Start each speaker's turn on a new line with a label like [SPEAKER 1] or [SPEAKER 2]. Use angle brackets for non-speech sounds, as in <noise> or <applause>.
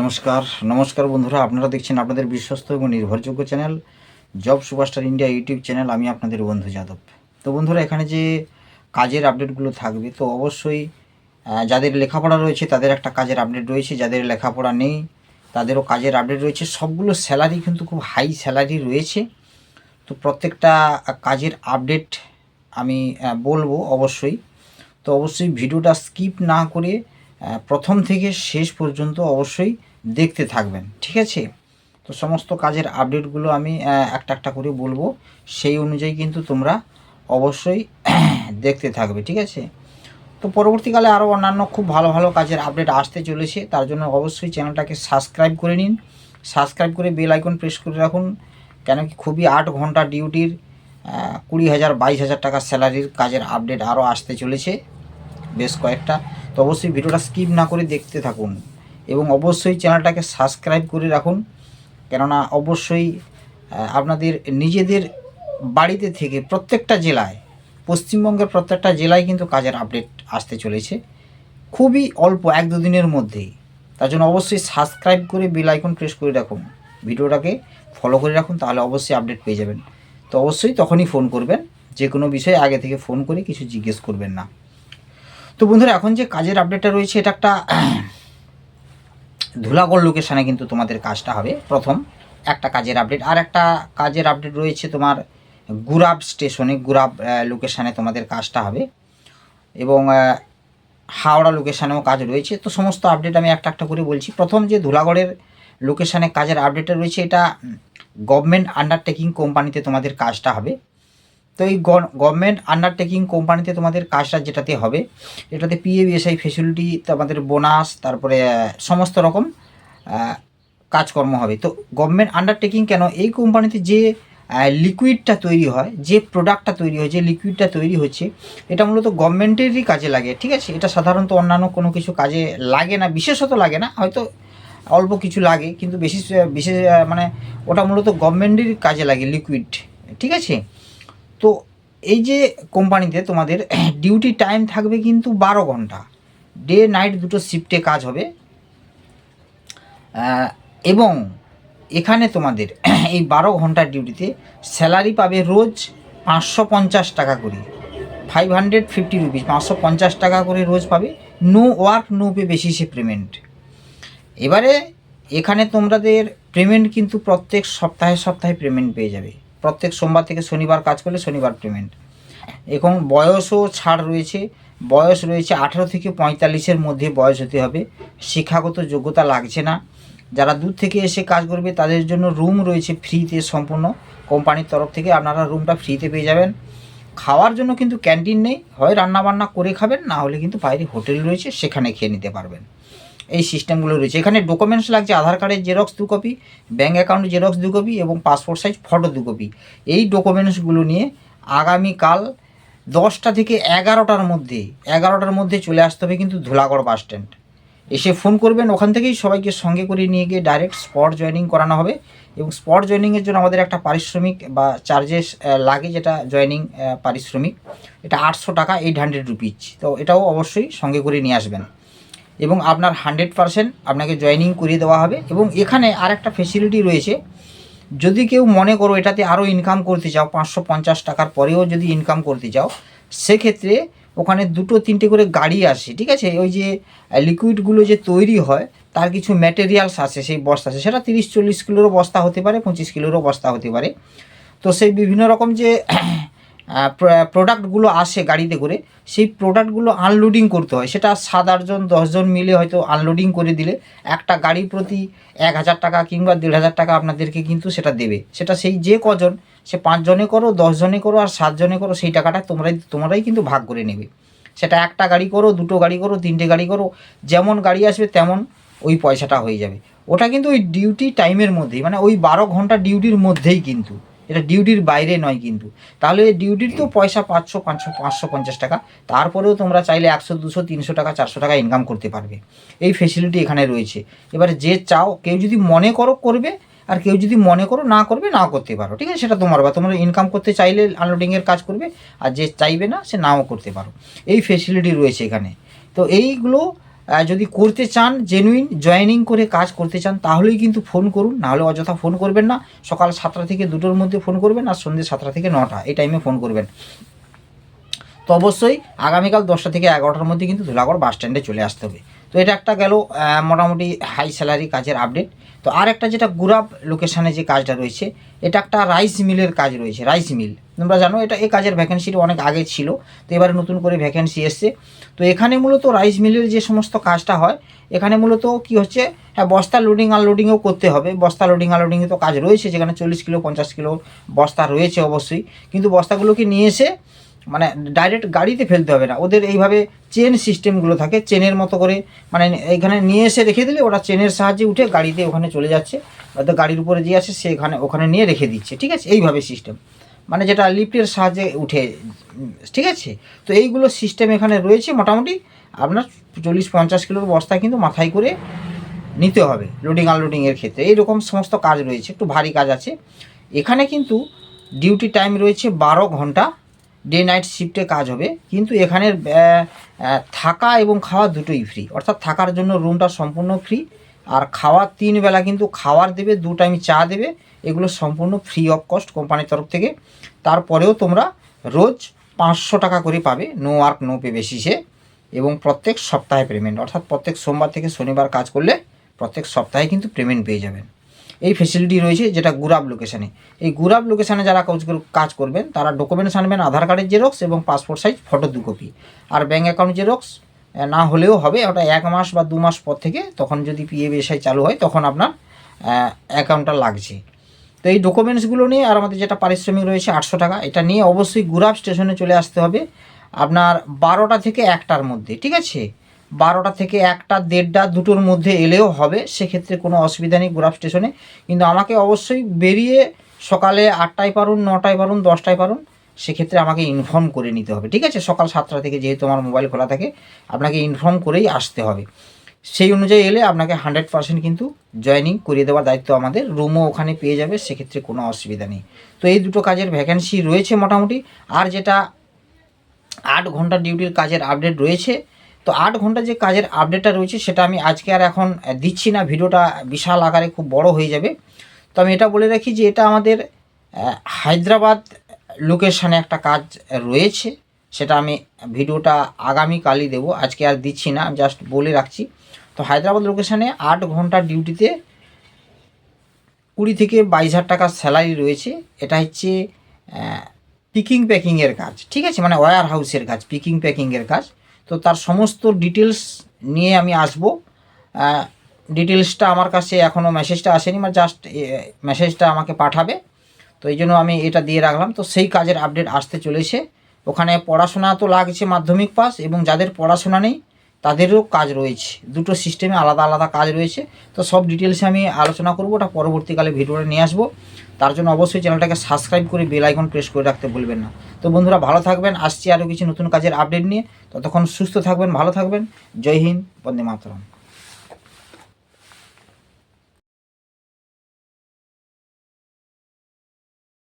[SPEAKER 1] নমস্কার নমস্কার বন্ধুরা, আপনারা দেখছেন আপনাদের বিশ্বস্ত এবং নির্ভরযোগ্য channel job superstar India YouTube channel, আমি আপনাদের বন্ধু যাদব। তো বন্ধুরা, এখানে যে কাজের আপডেটগুলো থাকবে, তো অবশ্যই যাদের লেখাপড়া রয়েছে তাদের একটা কাজের আপডেট রয়েছে, যাদের লেখাপড়া নেই তাদেরও কাজের আপডেট রয়েছে। সবগুলো স্যালারি কিন্তু খুব হাই স্যালারি রয়েছে। তো প্রত্যেকটা কাজের আপডেট আমি বলব অবশ্যই। তো অবশ্যই ভিডিওটা স্কিপ না করে প্রথম থেকে শেষ পর্যন্ত অবশ্যই দেখতে থাকবেন, ঠিক আছে? তো সমস্ত কাজের আপডেটগুলো আমি একটা একটা করে বলব। সেই অনুযায়ী কিন্তু তোমরা অবশ্যই <clears throat> দেখতে থাকবে, ঠিক আছে? তো পরবর্তীকালে আরও অন্যান্য খুব ভালো ভালো কাজের আপডেট আসতে চলেছে। তার জন্য অবশ্যই চ্যানেলটাকে সাবস্ক্রাইব করে নিন। সাবস্ক্রাইব করে বেল আইকন প্রেস করে রাখুন। কেন কি খুবই আট ঘণ্টা ডিউটির কুড়ি হাজার, বাইশ হাজার টাকা স্যালারির কাজের আপডেট আরও আসতে চলেছে, বেশ কয়েকটা। তো অবশ্যই ভিডিওটা স্কিপ না করে দেখতে থাকুন। এবং অবশ্যই চ্যানেলটাকে সাবস্ক্রাইব করে রাখুন। কেননা অবশ্যই আপনাদের নিজেদের বাড়িতে থেকে প্রত্যেকটা জেলায়, পশ্চিমবঙ্গের প্রত্যেকটা জেলায় কিন্তু কাজের আপডেট আসতে চলেছে। খুবই অল্প এক দুদিনের মধ্যেই। তার জন্য অবশ্যই সাবস্ক্রাইব করে বেল আইকন প্রেস করে রাখুন। ভিডিওটাকে ফলো করে রাখুন, তাহলে অবশ্যই আপডেট পেয়ে যাবেন। তো অবশ্যই তখনই ফোন করবেন, যে কোনো বিষয়ে আগে থেকে ফোন করে কিছু জিজ্ঞেস করবেন না। তো বন্ধুরা, এখন যে কাজের আপডেটটা রয়েছে, এটা একটা ধুলাগড় লোকেশানে কিন্তু তোমাদের কাজটা হবে। প্রথম, একটা কাজের আপডেট আর একটা কাজের আপডেট রয়েছে তোমার গুরাব স্টেশনে গুরাব লোকেশানে তোমাদের কাজটা হবে। এবং হাওড়া লোকেশানেও কাজ রয়েছে। তো সমস্ত আপডেট আমি একটা একটা করে বলছি। প্রথম যে ধুলাগড়ের লোকেশানে কাজের আপডেটটা রয়েছে, এটা গভর্নমেন্ট আন্ডারটেকিং কোম্পানিতে তোমাদের কাজটা হবে। তো এই গভর্নমেন্ট আন্ডারটেকিং কোম্পানিতে তোমাদের কাজটা যেটাতে হবে, এটাতে পিএবিএসআই ফেসিলিটি তোমাদের বোনাস তারপরে সমস্ত রকম কাজকর্ম হবে। তো গভর্নমেন্ট আন্ডারটেকিং কেন? এই কোম্পানিতে যে লিকুইডটা তৈরি হয়, যে প্রোডাক্টটা তৈরি হয়, যে লিকুইডটা তৈরি হচ্ছে, এটা মূলত গভর্নমেন্টেরই কাজে লাগে, ঠিক আছে? এটা সাধারণত অন্যান্য কোনো কিছু কাজে লাগে না, বিশেষত লাগে না, হয়তো অল্প কিছু লাগে, কিন্তু বেশি বিশেষ মানে ওটা মূলত গভর্নমেন্টেরই কাজে লাগে লিকুইড ঠিক আছে? তো এই যে কোম্পানিতে তোমাদের <clears throat> ডিউটি টাইম থাকবে কিন্তু বারো ঘণ্টা। ডে নাইট দুটো শিফটে কাজ হবে। এবং এখানে তোমাদের <clears throat> এই বারো ঘণ্টার ডিউটিতে স্যালারি পাবে রোজ পাঁচশো পঞ্চাশ টাকা করে। ফাইভ হান্ড্রেড ফিফটি রুপিস পাঁচশো পঞ্চাশ টাকা করে রোজ পাবে। নো ওয়ার্ক নো পে বেসিসে পেমেন্ট এবারে এখানে তোমাদের পেমেন্ট কিন্তু প্রত্যেক সপ্তাহে সপ্তাহে পেমেন্ট পেয়ে যাবে। প্রত্যেক সোমবার থেকে শনিবার কাজ করলে শনিবার পেমেন্ট এখন বয়সও ছাড় রয়েছে, বয়স রয়েছে আঠেরো থেকে পঁয়তাল্লিশের মধ্যে বয়স হতে হবে। শিক্ষাগত যোগ্যতা লাগছে না। যারা দূর থেকে এসে কাজ করবে, তাদের জন্য রুম রয়েছে ফ্রিতে সম্পূর্ণ। কোম্পানির তরফ থেকে আপনারা রুমটা ফ্রিতে পেয়ে যাবেন। খাওয়ার জন্য কিন্তু ক্যান্টিন নেই। হয় রান্না বান্না করে খাবেন, না হলে কিন্তু বাইরে হোটেল রয়েছে, সেখানে খেয়ে নিতে পারবেন। এই সিস্টেমগুলো রয়েছে। এখানে ডকুমেন্টস লাগছে, আধার কার্ডের জেরক্স দু কপি ব্যাঙ্ক অ্যাকাউন্টের জেরক্স দু কপি এবং পাসপোর্ট সাইজ ফটো দু কপি এই ডকুমেন্টসগুলো নিয়ে আগামীকাল দশটা থেকে এগারোটার মধ্যে এগারোটার মধ্যে চলে আসতে হবে কিন্তু ধুলাগড় বাস স্ট্যান্ড এসে ফোন করবেন, ওখান থেকেই সবাইকে সঙ্গে করে নিয়ে গিয়ে ডাইরেক্ট স্পট জয়েনিং করানো হবে এবং স্পট জয়েনিংয়ের জন্য আমাদের একটা পারিশ্রমিক বা চার্জেস লাগে যেটা জয়েনিং পারিশ্রমিক। এটা আটশো টাকা এইট হান্ড্রেড রুপিজ তো এটাও অবশ্যই সঙ্গে করে নিয়ে আসবেন। এবং আপনার হান্ড্রেড পারসেন্ট আপনাকে জয়েনিং করিয়ে দেওয়া হবে এবং এখানে আর একটা ফেসিলিটি রয়েছে। যদি কেউ মনে করো এটাতে আরও ইনকাম করতে চাও, পাঁচশো পঞ্চাশ টাকার পরেও যদি ইনকাম করতে চাও, সেক্ষেত্রে ওখানে দুটো তিনটে করে গাড়ি আসে, ঠিক আছে? ওই যে লিকুইডগুলো যে তৈরি হয়, তার কিছু ম্যাটেরিয়ালস আছে সেই বস্তা আছে সেটা তিরিশ চল্লিশ কিলোরও বস্তা হতে পারে, পঁচিশ কিলোরও বস্তা হতে পারে। তো সেই বিভিন্ন রকম যে প্রোডাক্টগুলো আসে গাড়িতে করে, সেই প্রোডাক্টগুলো আনলোডিং করতে হয়। সেটা সাত আটজন দশজন মিলে হয়তো আনলোডিং করে দিলে একটা গাড়ি প্রতি এক হাজার টাকা কিংবা দেড় হাজার টাকা আপনাদেরকে কিন্তু সেটা দেবে। সেটা সেই যে কজন, সে পাঁচজনে করো দশজনে করো আর সাতজনে করো, সেই টাকাটা তোমরাই তোমরাই কিন্তু ভাগ করে নেবে। সেটা একটা গাড়ি করো, দুটো গাড়ি করো, তিনটে গাড়ি করো, যেমন গাড়ি আসবে তেমন ওই পয়সাটা হয়ে যাবে। ওটা কিন্তু ওই ডিউটি টাইমের মধ্যেই মানে ওই বারো ঘণ্টা ডিউটির মধ্যেই কিন্তু। এটা ডিউটির বাইরে নয় কিন্তু। তাহলে ডিউটির তো পয়সা পাঁচশো পাঁচশো পাঁচশো, পঞ্চাশ টাকা। তারপরেও তোমরা চাইলে একশো, দুশো, তিনশো টাকা, চারশো টাকা ইনকাম করতে পারবে। এই ফেসিলিটি এখানে রয়েছে। এবারে যে চাও, কেউ যদি মনে করো করবে, আর কেউ যদি মনে করো না করবে না করতে পারো। ঠিক আছে? সেটা তোমার বা, তোমরা ইনকাম করতে চাইলে আনলোডিংয়ের কাজ করবে, আর যে চাইবে না, সে নাও করতে পারো। এই ফেসিলিটি রয়েছে এখানে। তো এইগুলো যদি করতে চান জেনুইন জয়েনিং করে কাজ করতে চান, তাহলেই কিন্তু ফোন করুন। নাহলে অযথা ফোন করবেন না। সকাল সাতটা থেকে দুটোর মধ্যে ফোন করবেন আর সন্ধ্যে সাতটা থেকে নটা, এই টাইমে ফোন করবেন। তো অবশ্যই আগামীকাল দশটা থেকে এগারোটার মধ্যে কিন্তু ধুলাগড় বাস স্ট্যান্ডে চলে আসতে হবে। তো এটা একটা গেল মোটামুটি হাই স্যালারি কাজের আপডেট তো আর একটা যেটা গুরাব লোকেশানে যে কাজটা রয়েছে, এটা একটা রাইস মিলের কাজ রয়েছে রাইস মিল তোমরা জানো, এটা এই কাজের ভ্যাকেন্সিটা অনেক আগে ছিল, তো এবারে নতুন করে ভ্যাকেন্সি এসছে। তো এখানে মূলত রাইস মিলের যে সমস্ত কাজটা হয়, এখানে মূলত কি হচ্ছে হ্যাঁ বস্তা লোডিং আনলোডিংও করতে হবে। বস্তা লোডিং আনলোডিংয়ে তো কাজ রয়েছে, যেখানে চল্লিশ কিলো, পঞ্চাশ কিলো বস্তা রয়েছে অবশ্যই। কিন্তু বস্তাগুলোকে নিয়ে এসে মানে ডাইরেক্ট গাড়িতে ফেলতে হবে না। ওদের এইভাবে চেন সিস্টেমগুলো থাকে চেনের মতো করে মানে এইখানে নিয়ে এসে রেখে দিলে ওরা চেনের সাহায্যে উঠে গাড়িতে ওখানে চলে যাচ্ছে। হয়তো গাড়ির উপরে যে আছে সে এখানে, ওখানে নিয়ে রেখে দিচ্ছে, ঠিক আছে? এইভাবে সিস্টেম মানে যেটা লিফটের সাহায্যে উঠে, ঠিক আছে? তো এইগুলো সিস্টেম এখানে রয়েছে মোটামুটি। আপনার চল্লিশ পঞ্চাশ কিলোর বস্তা কিন্তু মাথায় করে নিতে হবে লোডিং আনলোডিংয়ের ক্ষেত্রে। এইরকম সমস্ত কাজ রয়েছে, একটু ভারী কাজ আছে। এখানে কিন্তু ডিউটি টাইম রয়েছে বারো ঘণ্টা। ডে নাইট শিফটে কাজ হবে। কিন্তু এখানের থাকা এবং খাওয়া দুটোই ফ্রি অর্থাৎ থাকার জন্য রুমটা সম্পূর্ণ ফ্রি আর খাওয়ার তিন বেলা কিন্তু খাওয়ার দেবে, দু টাইম চা দেবে। এগুলো সম্পূর্ণ ফ্রি অফ কস্ট কোম্পানির তরফ থেকে। তারপরেও তোমরা রোজ পাঁচশো টাকা করে পাবে নো ওয়ার্ক নো পে বেসিসে এবং প্রত্যেক সপ্তাহে পেমেন্ট অর্থাৎ প্রত্যেক সোমবার থেকে শনিবার কাজ করলে প্রত্যেক সপ্তাহে কিন্তু পেমেন্ট পেয়ে যাবেন। এই ফেসিলিটি রয়েছে যেটা গুরাব লোকেশানে এই গুরাব লোকেশানে যারা কাজ কাজ করবেন, তারা ডকুমেন্টস আনবেন, আধার কার্ডের জেরক্স এবং পাসপোর্ট সাইজ ফটো দু কপি আর ব্যাঙ্ক অ্যাকাউন্ট জেরক্স না হলেও হবে, ওটা এক মাস বা দু মাস পর থেকে তখন যদি পিএবিএসআই চালু হয়, তখন আপনার অ্যাকাউন্টটা লাগছে। তো এই ডকুমেন্টসগুলো নিয়ে আর আমাদের যেটা পারিশ্রমিক রয়েছে আটশো টাকা, এটা নিয়ে অবশ্যই গুরাব স্টেশনে চলে আসতে হবে। আপনার বারোটা থেকে একটার মধ্যে, ঠিক আছে? বারোটা থেকে একটা, দেড়টা দুটোর মধ্যে এলেও হবে, সেক্ষেত্রে কোনো অসুবিধা নেই গুরাব স্টেশনে। কিন্তু আমাকে অবশ্যই বেরিয়ে সকালে আটটায় পারুন, নটায় পারুন, দশটায় পারুন, সেক্ষেত্রে আমাকে ইনফর্ম করে নিতে হবে, ঠিক আছে? সকাল সাতটা থেকে যেহেতু আমার মোবাইল খোলা থাকে, আপনাকে ইনফর্ম করেই আসতে হবে। সেই অনুযায়ী এলে আপনাকে হান্ড্রেড পার্সেন্ট কিন্তু জয়েনিং করিয়ে দেওয়ার দায়িত্ব আমাদের রুমও ওখানে পেয়ে যাবে, সেক্ষেত্রে কোনো অসুবিধা নেই। তো এই দুটো কাজের ভ্যাকেন্সি রয়েছে মোটামুটি, আর যেটা আট ঘণ্টা ডিউটির কাজের আপডেট রয়েছে তো আট ঘণ্টা যে কাজের আপডেটটা রয়েছে, সেটা আমি আজকে আর এখন দিচ্ছি না। ভিডিওটা বিশাল আকারে খুব বড় হয়ে যাবে। তো আমি এটা বলে রাখি যে, এটা আমাদের হায়দ্রাবাদ লোকেশানে একটা কাজ রয়েছে। সেটা আমি ভিডিওটা আগামীকালই দেবো। আজকে আর দিচ্ছি না জাস্ট বলে রাখছি। তো হায়দ্রাবাদ লোকেশানে আট ঘণ্টা ডিউটিতে কুড়ি থেকে বাইশ হাজার টাকার স্যালারি রয়েছে। এটা হচ্ছে পিকিং প্যাকিংয়ের কাজ, ঠিক আছে? মানে ওয়্যার হাউসের কাজ পিকিং প্যাকিংয়ের কাজ। তো তার সমস্ত ডিটেলস নিয়ে আমি আসব। ডিটেলসটা আমার কাছে এখনও মেসেজটা আসেনি মানে জাস্ট মেসেজটা আমাকে পাঠাবে। তো এই জন্য আমি এটা দিয়ে রাখলাম। তো সেই কাজের আপডেট আসতে চলেছে। ওখানে পড়াশোনা তো লাগছে মাধ্যমিক পাস এবং যাদের পড়াশোনা নেই তাদেরও কাজ রয়েছে। দুটো সিস্টেমে আলাদা আলাদা কাজ রয়েছে। তো সব ডিটেলসে আমি আলোচনা করব। ওটা পরবর্তীকালে ভিডিওটা নিয়ে আসব। তার জন্য অবশ্যই চ্যানেলটাকে সাবস্ক্রাইব করে বেল আইকন প্রেস করে রাখতে ভুলবেন না। তো বন্ধুরা, ভালো থাকবেন। আসছি আরও কিছু নতুন কাজের আপডেট নিয়ে। ততক্ষণ সুস্থ থাকবেন, ভালো থাকবেন। জয় হিন্দ, বন্দে মাতরম।